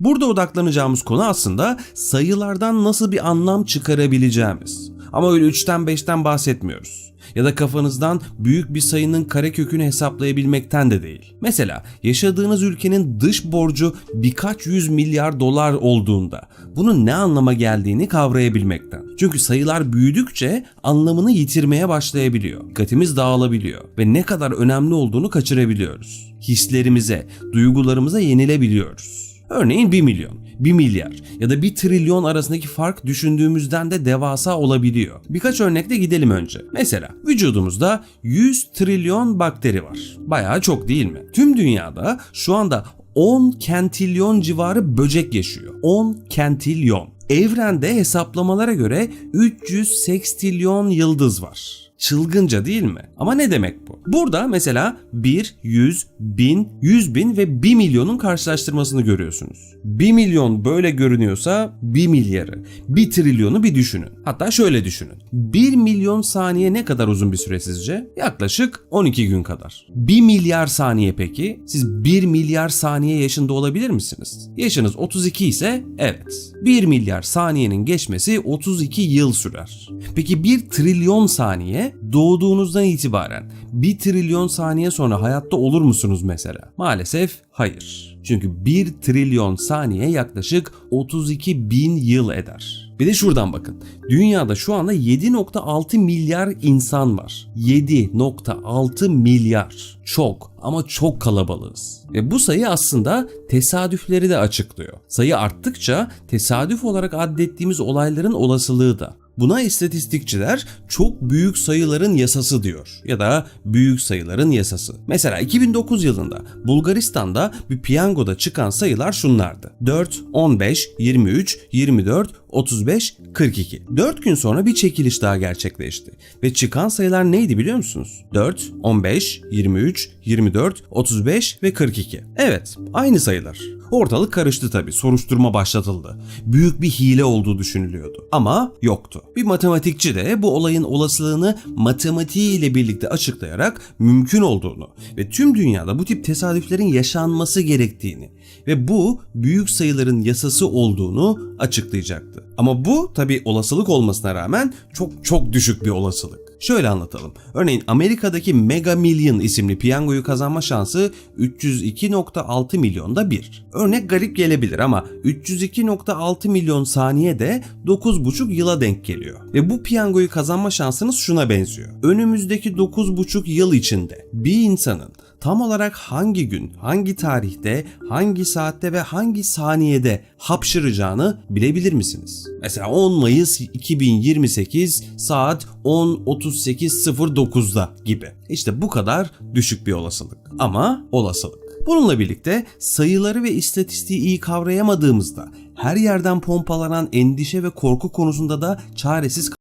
Burada odaklanacağımız konu aslında sayılardan nasıl bir anlam çıkarabileceğimiz. Ama öyle 3'ten 5'ten bahsetmiyoruz. Ya da kafanızdan büyük bir sayının karekökünü hesaplayabilmekten de değil. Mesela yaşadığınız ülkenin dış borcu birkaç yüz milyar dolar olduğunda bunun ne anlama geldiğini kavrayabilmekten. Çünkü sayılar büyüdükçe anlamını yitirmeye başlayabiliyor. Dikkatimiz dağılabiliyor ve ne kadar önemli olduğunu kaçırabiliyoruz. Hislerimize, duygularımıza yenilebiliyoruz. Örneğin 1 milyon, 1 milyar ya da 1 trilyon arasındaki fark düşündüğümüzden de devasa olabiliyor. Birkaç örnekle gidelim önce. Mesela vücudumuzda 100 trilyon bakteri var. Bayağı çok değil mi? Tüm dünyada şu anda 10 kentilyon civarı böcek yaşıyor. 10 kentilyon. Evrende hesaplamalara göre 300 sektilyon yıldız var. Çılgınca değil mi? Ama ne demek bu? Burada mesela 1, 100, 1000, 100 bin ve 1 milyonun karşılaştırmasını görüyorsunuz. 1 milyon böyle görünüyorsa 1 milyarı, 1 trilyonu bir düşünün. Hatta şöyle düşünün. 1 milyon saniye ne kadar uzun bir süre sizce? Yaklaşık 12 gün kadar. 1 milyar saniye peki? Siz 1 milyar saniye yaşında olabilir misiniz? Yaşınız 32 ise evet. 1 milyar saniyenin geçmesi 32 yıl sürer. Peki 1 trilyon saniye doğduğunuzdan itibaren 1 trilyon saniye sonra hayatta olur musunuz mesela? Maalesef hayır. Çünkü 1 trilyon saniye yaklaşık 32 bin yıl eder. Bir de şuradan bakın. Dünyada şu anda 7.6 milyar insan var. 7.6 milyar. Çok ama çok kalabalığız. Ve bu sayı aslında tesadüfleri de açıklıyor. Sayı arttıkça tesadüf olarak addettiğimiz olayların olasılığı da. Buna istatistikçiler çok büyük sayıların yasası diyor ya da büyük sayıların yasası. Mesela 2009 yılında Bulgaristan'da bir piyangoda çıkan sayılar şunlardı. 4, 15, 23, 24, 35, 42. 4 gün sonra bir çekiliş daha gerçekleşti. Ve çıkan sayılar neydi biliyor musunuz? 4, 15, 23, 24, 35 ve 42. Evet, aynı sayılar. Ortalık karıştı tabi, soruşturma başlatıldı. Büyük bir hile olduğu düşünülüyordu. Ama yoktu. Bir matematikçi de bu olayın olasılığını matematiğiyle birlikte açıklayarak mümkün olduğunu ve tüm dünyada bu tip tesadüflerin yaşanması gerektiğini ve bu büyük sayıların yasası olduğunu açıklayacaktı. Ama bu tabi olasılık olmasına rağmen çok çok düşük bir olasılık. Şöyle anlatalım. Örneğin Amerika'daki Mega Million isimli piyangoyu kazanma şansı 302.6 milyonda bir. Örnek garip gelebilir ama 302.6 milyon saniye de 9,5 yıla denk geliyor. Ve bu piyangoyu kazanma şansınız şuna benziyor. Önümüzdeki 9,5 yıl içinde bir insanın tam olarak hangi gün, hangi tarihte, hangi saatte ve hangi saniyede hapşıracağını bilebilir misiniz? Mesela 10 Mayıs 2028 saat 10.38.09'da gibi. İşte bu kadar düşük bir olasılık. Ama olasılık. Bununla birlikte sayıları ve istatistiği iyi kavrayamadığımızda her yerden pompalanan endişe ve korku konusunda da çaresiz